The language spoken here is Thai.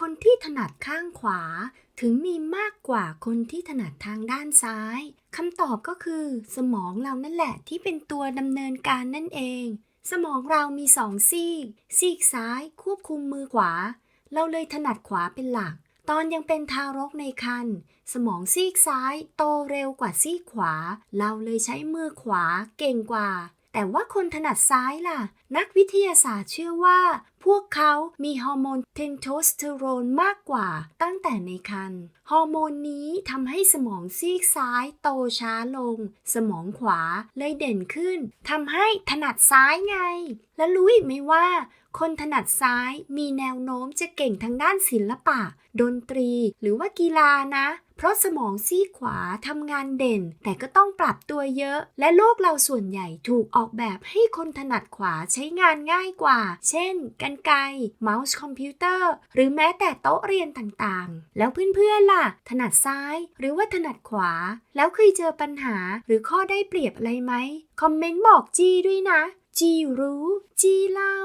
คนที่ถนัดข้างขวา ถึงมีมากกว่าคนที่ถนัดทางด้านซ้ายคำตอบก็คือ สมองเรานั่นแหละที่เป็นตัวดำเนินการนั่นเอง สมองเรามีสองซีก ซีกซ้ายควบคุมมือขวา เราเลยถนัดขวาเป็นหลัก ตอนยังเป็นทารกในครรภ์สมองซีกซ้ายโตเร็วกว่าซีกขวา เราเลยใช้มือขวาเก่งกว่าแต่ว่าคนถนัดซ้ายล่ะ นักวิทยาศาสตร์เชื่อว่าพวกเขามีฮอร์โมนเทนโทสเตอโรนมากกว่าตั้งแต่ในครรภ์ฮอร์โมนนี้ทำให้สมองซีกซ้ายโตช้าลง สมองขวาเลยเด่นขึ้นทำให้ถนัดซ้ายไง และรู้อีกไหมว่า คนถนัดซ้ายมีแนวโน้มจะเก่งทางด้านศิลปะ ดนตรีหรือว่ากีฬานะเพราะสมองซีขวาทำงานเด่น แต่ก็ต้องปรับตัวเยอะ และโลกเราส่วนใหญ่ถูกออกแบบให้คนถนัดขวาใช้งานง่ายกว่า เช่นกันไกรเมาส์คอมพิวเตอร์ หรือแม้แต่โต๊ะเรียนต่างๆ แล้วเพื่อนๆล่ะ ถนัดซ้ายหรือว่าถนัดขวา แล้วเคยเจอปัญหาหรือข้อได้เปรียบอะไรไหม คอมเมนต์บอกจีด้วยนะ จีรู้ จีเล่า